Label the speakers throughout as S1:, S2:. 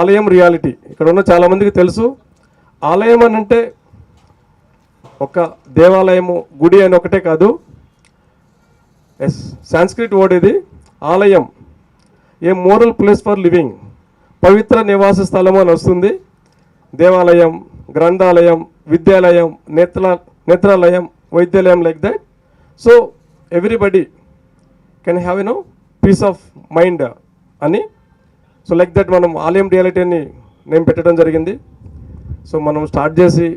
S1: ఆలయం రియాలిటీ. ఇక్కడ ఉన్న చాలామందికి తెలుసు. ఆలయం అని అంటే ఒక దేవాలయము గుడి అని ఒకటే కాదు. ఎస్ సాంస్క్రిట్ వర్డ్ ఇది. ఆలయం. A moral place for living. పవిత్ర నివాస స్థలము అని వస్తుంది. దేవాలయం గ్రంథాలయం విద్యాలయం నేత్ర నేత్రాలయం వైద్యాలయం like that so everybody can have no peace of mind అని సో లైక్ దట్ మనం ఆలయం రియాలిటీ అని నేను పెట్టడం జరిగింది. సో మనం స్టార్ట్ చేసి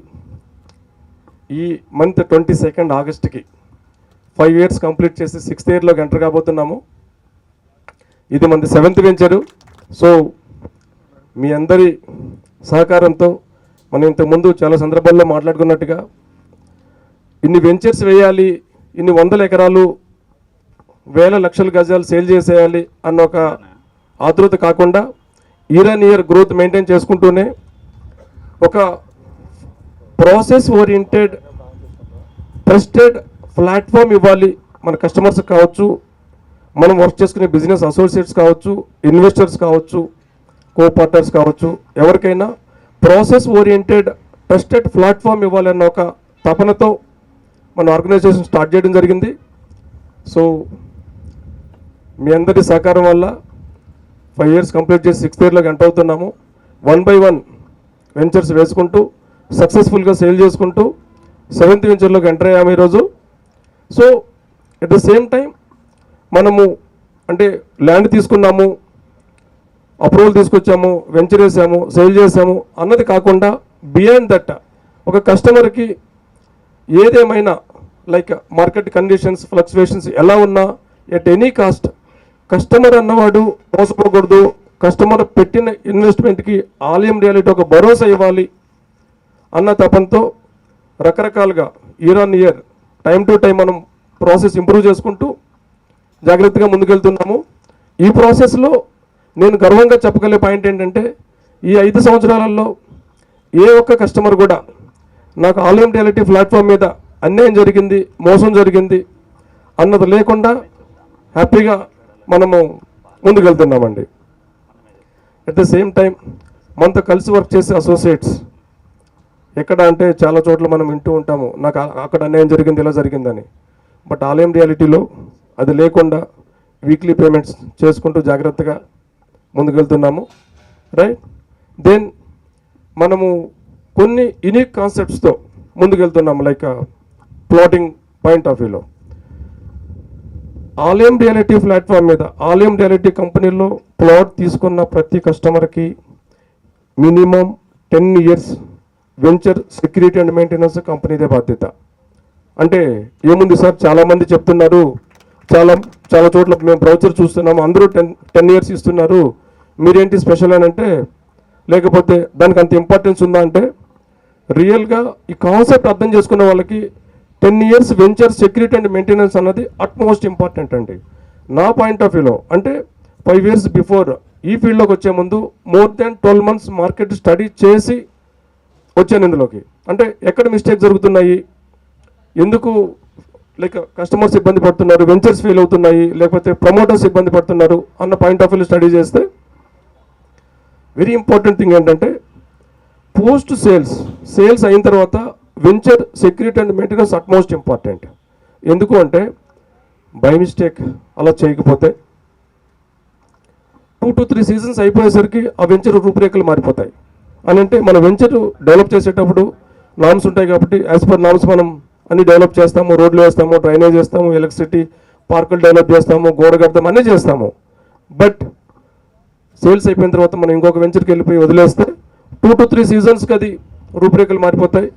S1: ఈ మంత్ ట్వంటీ సెకండ్ ఆగస్ట్కి ఫైవ్ ఇయర్స్ కంప్లీట్ చేసి సిక్స్త్ ఇయర్లోకి ఎంటర్ కాబోతున్నాము. ఇది మంది సెవెంత్ వెంచరు. సో మీ అందరి సహకారంతో మనం ఇంతకుముందు చాలా సందర్భాల్లో మాట్లాడుకున్నట్టుగా ఇన్ని వెంచర్స్ వేయాలి ఇన్ని వందల ఎకరాలు వేల లక్షల గజాలు సేల్ చేసేయాలి అన్న ఒక ఆతృత కాకుండా year and year growth maintain చేసుకుంటూనే ఒక ప్రాసెస్ ఓరియంటెడ్ ట్రస్టెడ్ ప్లాట్ఫామ్ ఇవ్వాలి మన కస్టమర్స్ కావచ్చు మనం వర్క్ చేసుకునే బిజినెస్ అసోసియేట్స్ కావచ్చు ఇన్వెస్టర్స్ కావచ్చు కో పార్ట్నర్స్ కావచ్చు ఎవరికైనా ప్రాసెస్ ఓరియంటెడ్ ట్రస్టెడ్ ప్లాట్ఫామ్ ఇవ్వాలన్న ఒక తపనతో మన ఆర్గనైజేషన్ స్టార్ట్ చేయడం జరిగింది. సో మీ అందరి సహకారం వల్ల ఫైవ్ ఇయర్స్ కంప్లీట్ చేసి సిక్స్త్ ఇయర్లోకి ఎంటర్ అవుతున్నాము. వన్ బై వన్ వెంచర్స్ వేసుకుంటూ సక్సెస్ఫుల్గా సేల్ చేసుకుంటూ సెవెంత్ వెంచర్లోకి ఎంటర్ అయ్యాము ఈరోజు. So at the same time మనము అంటే ల్యాండ్ తీసుకున్నాము అప్రూవల్ తీసుకొచ్చాము వెంచర్ వేసాము సేల్ చేసాము అన్నది కాకుండా బియాండ్ దట్ ఒక కస్టమర్కి ఏదేమైనా లైక్ మార్కెట్ కండిషన్స్ ఫ్లక్చువేషన్స్ ఎలా ఉన్నా ఎట్ ఎనీ కాస్ట్ కస్టమర్ అన్నవాడు మోసపోకూడదు. కస్టమర్ పెట్టిన ఇన్వెస్ట్మెంట్కి ఆలయం రియాలిటీ ఒక భరోసా ఇవ్వాలి అన్న తపంతో రకరకాలుగా year on year time to time మనం ప్రాసెస్ ఇంప్రూవ్ చేసుకుంటూ జాగ్రత్తగా ముందుకెళ్తున్నాము. ఈ ప్రాసెస్లో నేను గర్వంగా చెప్పగలిగే పాయింట్ ఏంటంటే ఈ ఐదు సంవత్సరాలలో ఏ ఒక్క కస్టమర్ కూడా నాకు ఆలయం రియాలిటీ ప్లాట్ఫామ్ మీద అన్యాయం జరిగింది మోసం జరిగింది అన్నది లేకుండా హ్యాపీగా మనము ముందుకెళ్తున్నామండి. అట్ ద సేమ్ టైం మనతో కలిసి వర్క్ చేసే అసోసియేట్స్ ఎక్కడ అంటే చాలా చోట్ల మనం వింటూ ఉంటాము నాకు అక్కడ అన్యాయం జరిగింది ఇలా జరిగిందని. బట్ ఆలయం రియాలిటీలో అది లేకుండా వీక్లీ పేమెంట్స్ చేసుకుంటూ జాగ్రత్తగా ముందుకెళ్తున్నాము రైట్ దెన్ మనము కొన్ని యునిక్ కాన్సెప్ట్స్తో ముందుకెళ్తున్నాము లైక్ ప్లాటింగ్ పాయింట్ ఆఫ్ వ్యూలో ఆలయం రియాలిటీ ప్లాట్ఫామ్ మీద ఆలయం రియాలిటీ కంపెనీలో ప్లాట్ తీసుకున్న ప్రతి కస్టమర్కి minimum ten years venture security and maintenance కంపెనీదే బాధ్యత. అంటే ఏముంది సార్? చాలామంది చెప్తున్నారు చాలా చాలా చోట్ల మేము బ్రౌచర్ చూస్తున్నాము అందరూ టెన్ టెన్ ఇయర్స్ ఇస్తున్నారు. మీరేంటి స్పెషల్ అని అంటే లేకపోతే దానికి అంత ఇంపార్టెన్స్ ఉందా అంటే రియల్గా ఈ కాన్సెప్ట్ అర్థం చేసుకున్న వాళ్ళకి ten years venture security and maintenance అన్నది అట్మోస్ట్ ఇంపార్టెంట్ అండి. నా పాయింట్ ఆఫ్ వ్యూలో అంటే ఫైవ్ ఇయర్స్ బిఫోర్ ఈ ఫీల్డ్లోకి వచ్చే ముందు more than twelve months market study చేసి వచ్చాను ఇందులోకి. అంటే ఎక్కడ మిస్టేక్ జరుగుతున్నాయి? ఎందుకు లైక్ కస్టమర్స్ ఇబ్బంది పడుతున్నారు? వెంచర్స్ ఫెయిల్ అవుతున్నాయి? లేకపోతే ప్రమోటర్స్ ఇబ్బంది పడుతున్నారు? అన్న పాయింట్ ఆఫ్ వ్యూ స్టడీ చేస్తే వెరీ ఇంపార్టెంట్ థింగ్ ఏంటంటే పోస్ట్ సేల్స్ సేల్స్ అయిన తర్వాత venture security and maintenance utmost important ఎందుకు అంటే బై మిస్టేక్ అలా చేయకపోతే టూ టు త్రీ సీజన్స్ అయిపోయేసరికి ఆ వెంచర్ రూపురేఖలు మారిపోతాయి. అని అంటే మన వెంచర్ డెవలప్ చేసేటప్పుడు నామ్స్ ఉంటాయి కాబట్టి యాజ్ పర్ నామ్స్ మనం అన్ని డెవలప్ చేస్తాము రోడ్లు వేస్తాము డ్రైనేజ్ చేస్తాము ఎలక్ట్రిసిటీ పార్కులు డెవలప్ చేస్తాము గోడ కడతాము అన్నీ చేస్తాము. బట్ సేల్స్ అయిపోయిన తర్వాత మనం ఇంకొక వెంచర్కి వెళ్ళిపోయి వదిలేస్తే టూ టు త్రీ సీజన్స్కి అది రూపురేఖలు మారిపోతాయి.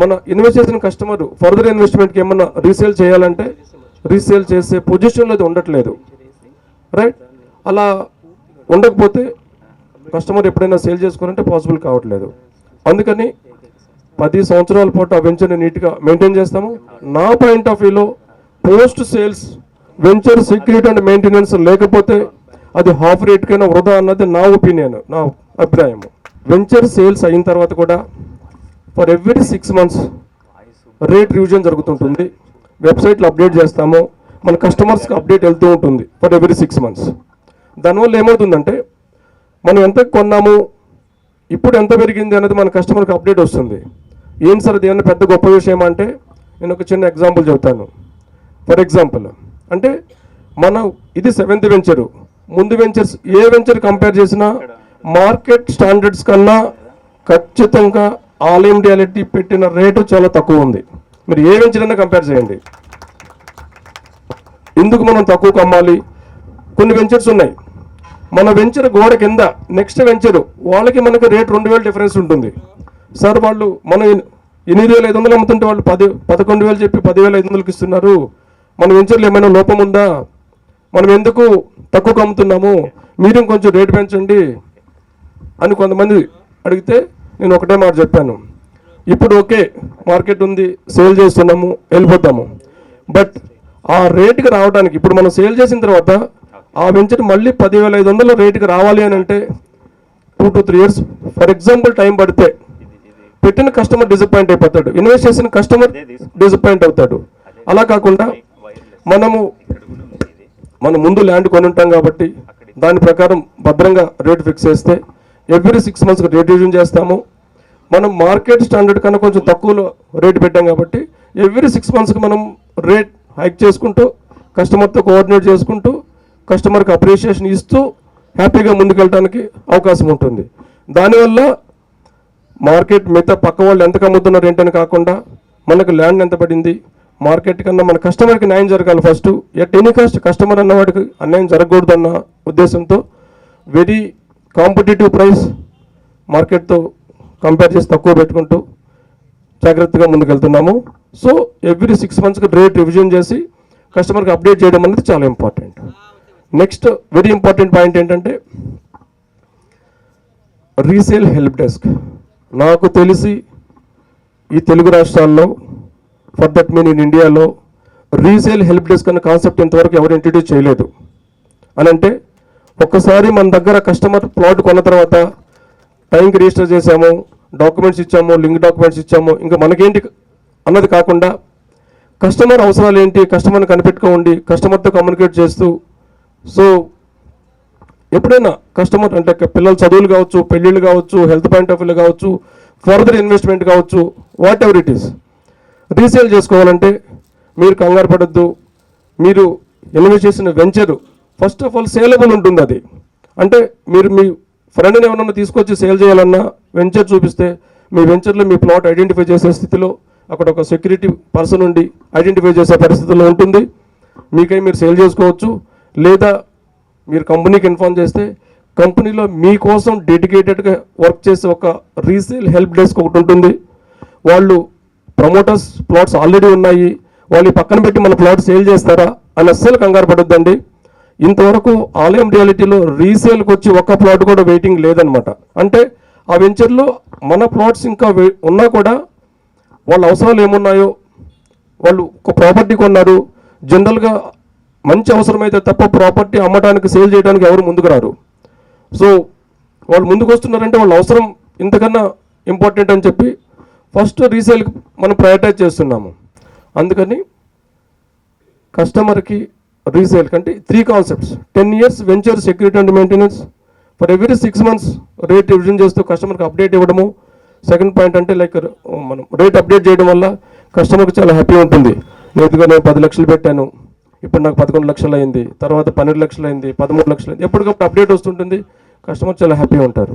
S1: మన ఇన్వెస్ట్ చేసిన కస్టమర్ ఫర్దర్ ఇన్వెస్ట్మెంట్కి ఏమన్నా రీసేల్ చేయాలంటే రీసేల్ చేసే పొజిషన్లో అది ఉండట్లేదు. రైట్ అలా ఉండకపోతే కస్టమర్ ఎప్పుడైనా సేల్ చేసుకోవాలంటే పాసిబుల్ కావట్లేదు. అందుకని పది సంవత్సరాల పాటు ఆ వెంచర్ని నీట్గా మెయింటైన్ చేస్తాము. నా పాయింట్ ఆఫ్ వ్యూలో post sales venture security and maintenance లేకపోతే అది హాఫ్ రేట్కైనా వృధా అన్నది నా ఒపీనియన్ నా అభిప్రాయం వెంచర్ సేల్స్ అయిన తర్వాత కూడా for every six months rate revision జరుగుతుంటుంది. వెబ్సైట్లో అప్డేట్ చేస్తాము. మన కస్టమర్స్కి అప్డేట్ వెళ్తూ ఉంటుంది ఫర్ ఎవ్రీ సిక్స్ మంత్స్ దానివల్ల ఏమవుతుందంటే మనం ఎంత కొన్నాము ఇప్పుడు ఎంత పెరిగింది అనేది మన కస్టమర్కి అప్డేట్ వస్తుంది. ఏం సార్ ఇది పెద్ద గొప్ప విషయం అంటే నేను ఒక చిన్న ఎగ్జాంపుల్ చెబుతాను ఫర్ ఎగ్జాంపుల్ అంటే మనం ఇది సెవెంత్ వెంచరు ముందు వెంచర్స్ ఏ వెంచర్ కంపేర్ చేసినా మార్కెట్ స్టాండర్డ్స్ కన్నా ఖచ్చితంగా ఆల్ ఇండియాలిటీ పెట్టిన రేటు చాలా తక్కువ ఉంది. మీరు ఏ వెంచర్ కంపేర్ చేయండి. ఎందుకు మనం తక్కువకు అమ్మాలి కొన్ని వెంచర్స్ ఉన్నాయి. మన వెంచర్ గోడ కింద నెక్స్ట్ వెంచర్ వాళ్ళకి మనకి రేట్ రెండు వేలు డిఫరెన్స్ ఉంటుంది. సార్ వాళ్ళు మనం ఎనిమిది వేల ఐదు వందలు అమ్ముతుంటే వాళ్ళు పది పదకొండు వేలు చెప్పి పదివేల ఐదు వందలకి ఇస్తున్నారు. మన వెంచర్లో ఏమైనా లోపం ఉందా? మనం ఎందుకు తక్కువకు అమ్ముతున్నాము మీరు కొంచెం రేటు పెంచండి అని కొంతమంది అడిగితే నేను ఒకటే మాట చెప్పాను. ఇప్పుడు ఓకే మార్కెట్ ఉంది సేల్ చేస్తున్నాము వెళ్ళిపోతాము. బట్ ఆ రేటుకి రావడానికి ఇప్పుడు మనం సేల్ చేసిన తర్వాత ఆ వెంచర్ మళ్ళీ పదివేల ఐదు వందల రేటుకి రావాలి అని అంటే two to three years for example time పడితే పెట్టిన కస్టమర్ డిసప్పాయింట్ అయిపోతాడు. ఇన్వెస్ట్ చేసిన కస్టమర్ డిసప్పాయింట్ అవుతాడు. అలా కాకుండా మనము మనం ముందు ల్యాండ్ కొనుంటాం కాబట్టి దాని ప్రకారం భద్రంగా రేట్ ఫిక్స్ చేస్తే ఎవ్రీ సిక్స్ మంత్స్కి రేట్ చేస్తాము. మనం మార్కెట్ స్టాండర్డ్ కన్నా కొంచెం తక్కువలో రేట్ పెట్టాం కాబట్టి ఎవ్రీ సిక్స్ మంత్స్కి మనం రేట్ హైక్ చేసుకుంటూ కస్టమర్తో కోఆర్డినేట్ చేసుకుంటూ కస్టమర్కి అప్రిషియేషన్ ఇస్తూ హ్యాపీగా ముందుకెళ్ళడానికి అవకాశం ఉంటుంది. దానివల్ల మార్కెట్ మిగతా పక్క వాళ్ళు ఎంత కమ్ముతున్నారు ఏంటని కాకుండా మనకు ల్యాండ్ ఎంత పడింది మార్కెట్ కన్నా మన కస్టమర్కి న్యాయం జరగాలి first at any cost customer అన్నవాడికి అన్యాయం జరగకూడదు అన్న ఉద్దేశంతో వెరీ కాంపిటేటివ్ ప్రైస్ మార్కెట్తో కంపేర్ చేసి తక్కువ పెట్టుకుంటూ జాగ్రత్తగా ముందుకెళ్తున్నాము. సో ఎవ్రీ సిక్స్ మంత్స్కి రేట్ రివిజన్ చేసి కస్టమర్కి అప్డేట్ చేయడం అనేది చాలా important next very important point ఏంటంటే రీసేల్ హెల్ప్ డెస్క్ నాకు తెలిసి ఈ తెలుగు రాష్ట్రాల్లో ఫర్ దట్ మీన్ ఇన్ ఇండియాలో రీసేల్ హెల్ప్ డెస్క్ అనే కాన్సెప్ట్ ఇంతవరకు ఎవరు ఇంట్రడ్యూస్ చేయలేదు. అని అంటే ఒక్కసారి మన దగ్గర కస్టమర్ ప్లాట్ కొన్న తర్వాత టైంకి రిజిస్టర్ చేసాము డాక్యుమెంట్స్ ఇచ్చాము లింక్ డాక్యుమెంట్స్ ఇచ్చాము. ఇంకా మనకేంటి అన్నది కాకుండా కస్టమర్ అవసరాలు ఏంటి కస్టమర్ని కనిపెట్టుకోండి కస్టమర్తో కమ్యూనికేట్ చేస్తూ. సో ఎప్పుడైనా కస్టమర్ అంటే పిల్లల చదువులు కావచ్చు పెళ్ళిళ్ళు కావచ్చు హెల్త్ పాయింట్ ఆఫ్ వ్యూ కావచ్చు ఫర్దర్ ఇన్వెస్ట్మెంట్ కావచ్చు whatever it is. Resale చేసుకోవాలంటే మీరు కంగారు పడద్దు. మీరు ఇన్వెస్ట్ చేసిన venture first of all saleable ఉంటుంది అది. అంటే మీరు మీ ఫ్రెండ్ని ఏమన్నా తీసుకొచ్చి సేల్ చేయాలన్నా వెంచర్ చూపిస్తే మీ వెంచర్లో మీ ప్లాట్ ఐడెంటిఫై చేసే స్థితిలో అక్కడ ఒక సెక్యూరిటీ పర్సన్ ఉండి ఐడెంటిఫై చేసే పరిస్థితిలో ఉంటుంది. మీకై మీరు సేల్ చేసుకోవచ్చు. లేదా మీరు కంపెనీకి ఇన్ఫార్మ్ చేస్తే కంపెనీలో మీకోసం డెడికేటెడ్గా వర్క్ చేసే ఒక రీసేల్ హెల్ప్ డెస్క్ ఒకటి ఉంటుంది. వాళ్ళు ప్రమోటర్స్ ప్లాట్స్ ఆల్రెడీ ఉన్నాయి. వాళ్ళు పక్కన పెట్టి మన ప్లాట్ సేల్ చేస్తారా? అని అస్సలు కంగారు పడొద్దండి. ఇంతవరకు ఆలయం రియాలిటీలో రీసేల్కి వచ్చి ఒక్క ప్లాట్ కూడా వెయిటింగ్ లేదనమాట అంటే ఆ వెంచర్లో మన ప్లాట్స్ ఇంకా ఉన్నా కూడా వాళ్ళ అవసరాలు ఏమున్నాయో వాళ్ళు ఒక ప్రాపర్టీ కొన్నారు జనరల్గా మంచి అవసరమైతే తప్ప ప్రాపర్టీ అమ్మడానికి సేల్ చేయడానికి ఎవరు ముందుకు రారు. సో వాళ్ళు ముందుకు వస్తున్నారంటే వాళ్ళ అవసరం ఇంతకన్నా ఇంపార్టెంట్ అని చెప్పి ఫస్ట్ రీసేల్కి మనం ప్రయారిటైజ్ చేస్తున్నాము. అందుకని కస్టమర్కి రీసేల్ కంటే three concepts ten years venture security and maintenance for every six months rate revision చేస్తూ కస్టమర్కి అప్డేట్ ఇవ్వడము. సెకండ్ పాయింట్ అంటే లైక్ um, మనం రేట్ అప్డేట్ చేయడం వల్ల కస్టమర్కి చాలా హ్యాపీ ఉంటుంది. నేతిగా నేను పది లక్షలు పెట్టాను. ఇప్పుడు నాకు పదకొండు లక్షలు అయింది. తర్వాత పన్నెండు లక్షలు అయింది. పదమూడు లక్షలు అయింది. ఎప్పటికప్పుడు అప్డేట్ వస్తుంటుంది. కస్టమర్ చాలా హ్యాపీ ఉంటారు.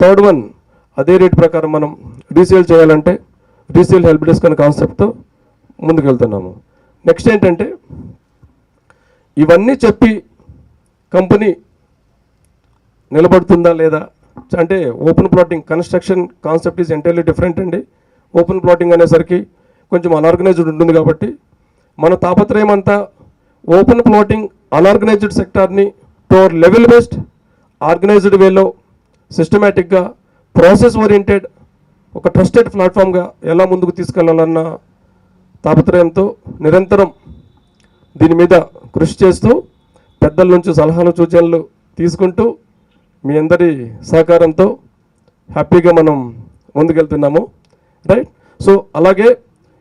S1: థర్డ్ వన్ అదే రేట్ ప్రకారం మనం రీసేల్ చేయాలంటే రీసేల్ హెల్ప్ డెస్క్ అనే కాన్సెప్ట్తో ముందుకెళ్తున్నాము. నెక్స్ట్ ఏంటంటే ఇవన్నీ చెప్పి కంపెనీ నిలబడుతుందా లేదా? అంటే open plotting construction concept is entirely different అండి. ఓపెన్ ప్లాటింగ్ అనేసరికి కొంచెం అనార్గనైజ్డ్ ఉంటుంది కాబట్టి మన తాపత్రయం అంతా ఓపెన్ ప్లాటింగ్ అనార్గనైజ్డ్ సెక్టార్ని టోర్ లెవెల్ బేస్డ్ ఆర్గనైజ్డ్ వేలో సిస్టమేటిక్గా ప్రాసెస్ ఓరియంటెడ్ ఒక ట్రస్టెడ్ ప్లాట్ఫామ్గా ఎలా ముందుకు తీసుకెళ్ళాలన్న తాపత్రయంతో నిరంతరం దీని మీద కృషి చేస్తూ పెద్దల నుంచి సలహాలు సూచనలు తీసుకుంటూ మీ అందరి సహకారంతో హ్యాపీగా మనం ముందుకెళ్తున్నాము. రైట్? సో అలాగే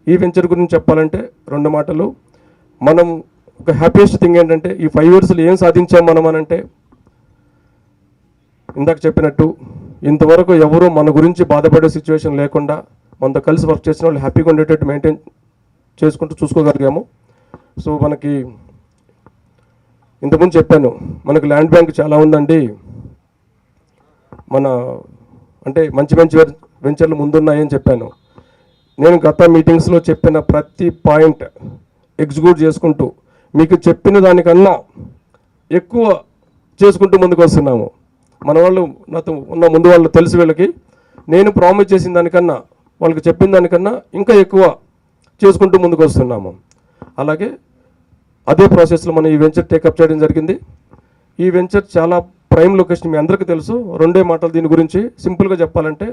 S1: ఈ వెంచర్ గురించి చెప్పాలంటే రెండు మాటలు. మనం ఒక హ్యాపీయెస్ట్ థింగ్ ఏంటంటే ఈ ఫైవ్ ఇయర్స్లో ఏం సాధించాం మనం అనంటే ఇందాక చెప్పినట్టు ఇంతవరకు ఎవరు మన గురించి బాధపడే సిచ్యువేషన్ లేకుండా మనతో కలిసి వర్క్ చేసిన వాళ్ళు హ్యాపీగా ఉండేటట్టు మెయింటైన్ చేసుకుంటూ చూసుకోగలిగాము. సో మనకి ఇంతకుముందు చెప్పాను మనకు ల్యాండ్ బ్యాంక్ చాలా ఉందండి. మన అంటే మంచి మంచి వెంచర్లు ముందున్నాయని చెప్పాను. నేను గత మీటింగ్స్లో చెప్పిన ప్రతి పాయింట్ ఎగ్జిక్యూట్ చేసుకుంటూ మీకు చెప్పిన దానికన్నా ఎక్కువ చేసుకుంటూ ముందుకు వస్తున్నాము. మన వాళ్ళు నాతో ఉన్న ముందు వాళ్ళు తెలిసి వీళ్ళకి నేను ప్రామిస్ చేసిన దానికన్నా వాళ్ళకి చెప్పిన దానికన్నా ఇంకా ఎక్కువ చేసుకుంటూ ముందుకు వస్తున్నాము. అలాగే అదే ప్రాసెస్లో మనం ఈ వెంచర్ టేకప్ చేయడం జరిగింది. ఈ వెంచర్ చాలా ప్రైమ్ లొకేషన్ మీ అందరికీ తెలుసు. రెండే మాటలు దీని గురించి సింపుల్గా చెప్పాలంటే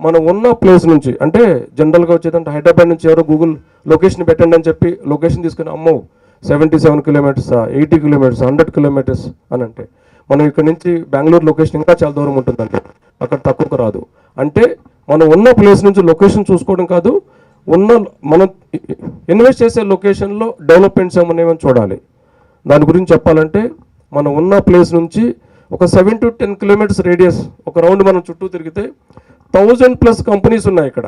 S1: మనం ఉన్న ప్లేస్ నుంచి అంటే జనరల్గా వచ్చేదంటే హైదరాబాద్ నుంచి ఎవరో గూగుల్ లొకేషన్ పెట్టండి అని చెప్పి లొకేషన్ తీసుకుని అమ్మో seventy seven kilometres eighty kilometres hundred kilometres అని అంటే మనం ఇక్కడ నుంచి బెంగళూరు లొకేషన్ ఇంకా చాలా దూరం ఉంటుందండి. అక్కడ తక్కువకు రాదు. అంటే మనం ఉన్న ప్లేస్ నుంచి లొకేషన్ చూసుకోవడం కాదు ఉన్న మనం ఇన్వెస్ట్ చేసే లొకేషన్లో డెవలప్మెంట్స్ ఏమన్నా చూడాలి. దాని గురించి చెప్పాలంటే మనం ఉన్న ప్లేస్ నుంచి ఒక seven to ten kilometres radius ఒక రౌండ్ మనం చుట్టూ తిరిగితే థౌజండ్ ప్లస్ కంపెనీస్ ఉన్నాయి ఇక్కడ.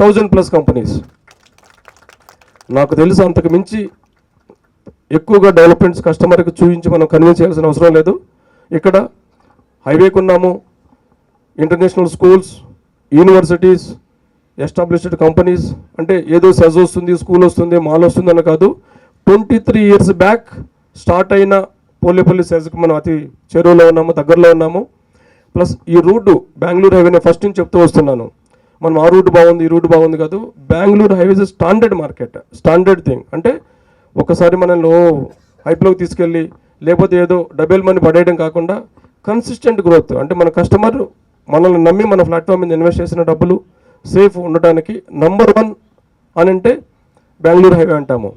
S1: థౌజండ్ ప్లస్ కంపెనీస్ నాకు తెలుసు అంతకు మించి ఎక్కువగా డెవలప్మెంట్స్ కస్టమర్కి చూపించి మనం కన్విన్స్ చేయాల్సిన అవసరం లేదు. ఇక్కడ హైవేకున్నాము international schools universities established companies అంటే ఏదో సెజ్ వస్తుంది స్కూల్ వస్తుంది మాల్ వస్తుంది అని కాదు. Twenty three years back start అయిన పోలేపల్లి సెజ్కి మనం అతి చెరువులో ఉన్నాము దగ్గరలో ఉన్నాము. ప్లస్ ఈ రూట్ బెంగళూరు హైవేనే ఫస్ట్ నుంచి చెప్తూ వస్తున్నాను. మనం ఆ రూట్ బాగుంది ఈ రూట్ బాగుంది కాదు. Bengaluru highways standard market standard thing అంటే ఒకసారి మనల్ని లో హైప్లోకి తీసుకెళ్ళి లేకపోతే ఏదో డబుల్ మనీ పడేయడం కాకుండా కన్సిస్టెంట్ గ్రోత్ అంటే మన కస్టమర్ మనల్ని నమ్మి మన ప్లాట్ఫామ్ మీద ఇన్వెస్ట్ చేసిన డబ్బులు సేఫ్ ఉండటానికి నంబర్ వన్ అని అంటే బెంగళూరు హైవే అంటాము.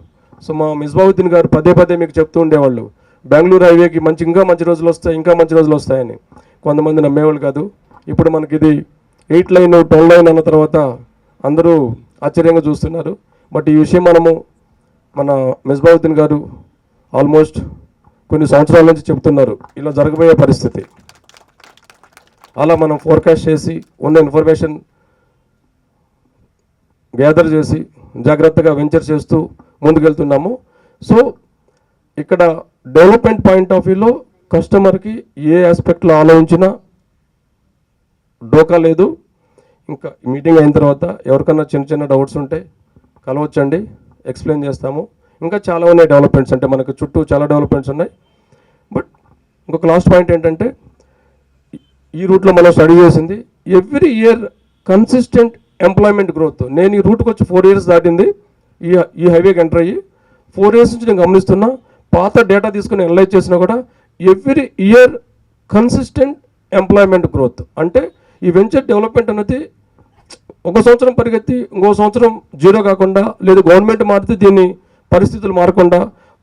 S1: సో మా మిస్బావుద్దీన్ గారు పదే పదే మీకు చెప్తూ ఉండేవాళ్ళు బెంగళూరు హైవేకి మంచి ఇంకా మంచి రోజులు వస్తాయి ఇంకా మంచి రోజులు వస్తాయని. కొంతమంది నమ్మేవాళ్ళు కాదు. ఇప్పుడు మనకి ఇది ఎయిట్ లైన్ ట్వెల్వ్ లైన్ అన్న తర్వాత అందరూ ఆశ్చర్యంగా చూస్తున్నారు. బట్ ఈ విషయం మనము మన మిస్బావుద్దీన్ గారు ఆల్మోస్ట్ కొన్ని సంవత్సరాల నుంచి చెప్తున్నారు. ఇలా జరగబోయే పరిస్థితి. అలా మనం ఫోర్కాస్ట్ చేసి ఉన్న ఇన్ఫర్మేషన్ గ్యాదర్ చేసి జాగ్రత్తగా వెంచర్ చేస్తూ ముందుకెళ్తున్నాము. సో ఇక్కడ డెవలప్మెంట్ పాయింట్ ఆఫ్ వ్యూలో కస్టమర్కి ఏ ఆస్పెక్ట్లో ఆలోచించినా డోకా లేదు. ఇంకా మీటింగ్ అయిన తర్వాత ఎవరికన్నా చిన్న చిన్న డౌట్స్ ఉంటే కలవచ్చండి ఎక్స్ప్లెయిన్ చేస్తాము. ఇంకా చాలా ఉన్నాయి డెవలప్మెంట్స్ అంటే మనకు చుట్టూ చాలా డెవలప్మెంట్స్ ఉన్నాయి. బట్ ఇంకొక లాస్ట్ పాయింట్ ఏంటంటే ఈ రూట్లో మనం స్టడీ చేసింది every year consistent employment growth నేను ఈ రూట్కి వచ్చి ఫోర్ ఇయర్స్ దాటింది. ఈ ఈ హైవేకి ఎంటర్ అయ్యి ఫోర్ ఇయర్స్ నుంచి నేను గమనిస్తున్నా పాత డేటా తీసుకుని అనలైజ్ చేసినా కూడా every year consistent employment growth అంటే ఈ వెంచర్ డెవలప్మెంట్ అనేది ఒక సంవత్సరం పరిగెత్తి ఇంకో సంవత్సరం జీరో కాకుండా లేదు గవర్నమెంట్ మారితే దీన్ని పరిస్థితులు మారకుండా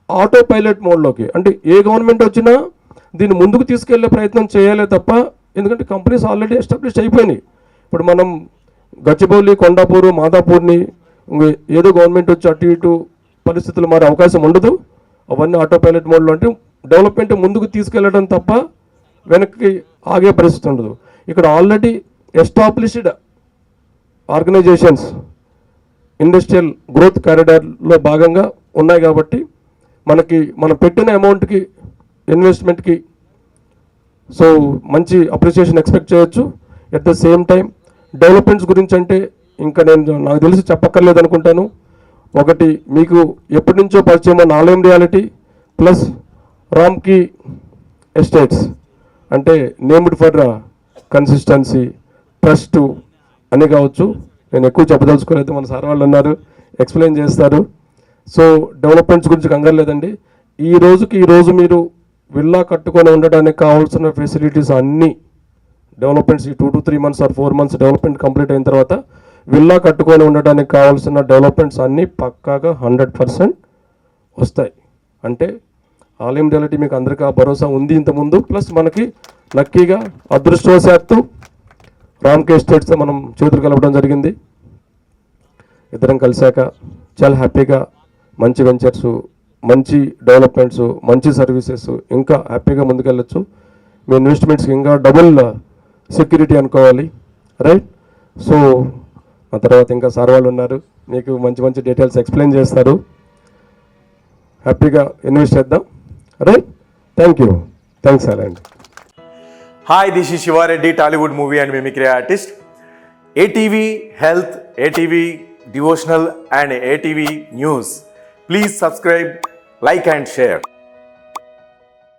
S1: ఆటో పైలట్ మోడ్లోకి. అంటే ఏ గవర్నమెంట్ వచ్చినా దీన్ని ముందుకు తీసుకెళ్ళే ప్రయత్నం చేయాలి తప్ప ఎందుకంటే కంపెనీస్ ఆల్రెడీ ఎస్టాబ్లిష్ అయిపోయినాయి. ఇప్పుడు మనం గచ్చిబౌలి కొండాపూర్ మాదాపూర్ని ఏదో గవర్నమెంట్ వచ్చి అటు ఇటు పరిస్థితులు మారే అవకాశం ఉండదు. అవన్నీ ఆటో పైలట్ మోడ్లో అంటే డెవలప్మెంట్ ముందుకు తీసుకెళ్ళడం తప్ప వెనక్కి ఆగే పరిస్థితి ఉండదు. ఇక్కడ already established organisations industrial growth కారిడార్లో భాగంగా ఉన్నాయి కాబట్టి మనకి మనం పెట్టిన అమౌంట్కి ఇన్వెస్ట్మెంట్కి సో మంచి అప్రిసియేషన్ ఎక్స్పెక్ట్ చేయొచ్చు. At the same time developments గురించి అంటే ఇంకా నేను నాకు తెలిసి చెప్పక్కర్లేదు అనుకుంటాను. ఒకటి మీకు ఎప్పటి నుంచో పరిచయం ఉన్న Alayam reality plus Ramky estates. అంటే నేమ్డ్ ఫర్ కన్సిస్టెన్సీ ట్రస్ట్ అని కావచ్చు. నేను ఎక్కువ చెప్పదలుచుకోలేదు మన సార్ వాళ్ళు ఉన్నారు ఎక్స్ప్లెయిన్ చేస్తారు. సో డెవలప్మెంట్స్ గురించి కంగారు లేదండి. ఈ రోజుకి ఈరోజు మీరు విల్లా కట్టుకొని ఉండడానికి కావాల్సిన ఫెసిలిటీస్ అన్నీ డెవలప్మెంట్స్ ఈ two to three months or four months development complete అయిన తర్వాత విల్లా కట్టుకొని ఉండడానికి కావాల్సిన డెవలప్మెంట్స్ అన్నీ పక్కాగా హండ్రెడ్ పర్సెంట్ వస్తాయి. అంటే ఆలయం రియాలిటీ మీకు అందరికీ ఆ భరోసా ఉంది ఇంతకుముందు ప్లస్ మనకి లక్కీగా అదృష్టవశాత్తు రామ్కే ఎస్టేట్స్తో మనం చేతులు కలపడం జరిగింది. ఇద్దరం కలిశాక చాలా హ్యాపీగా మంచి వెంచర్స్ మంచి డెవలప్మెంట్స్ మంచి సర్వీసెస్ ఇంకా హ్యాపీగా ముందుకెళ్ళొచ్చు. మీ ఇన్వెస్ట్మెంట్స్కి ఇంకా డబుల్ సెక్యూరిటీ అనుకోవాలి రైట్ సో ఆ తర్వాత ఇంకా సార్ వాళ్ళు ఉన్నారు. మీకు మంచి మంచి డీటెయిల్స్ ఎక్స్ప్లెయిన్ చేస్తారు. హ్యాపీగా ఇన్వెస్ట్ చేద్దాం రైట్ థ్యాంక్ యూ థ్యాంక్స్ అలా అండి
S2: hi this is Siva Reddy Tollywood movie and mimicry artist ATV health ATV devotional and ATV news please subscribe like and share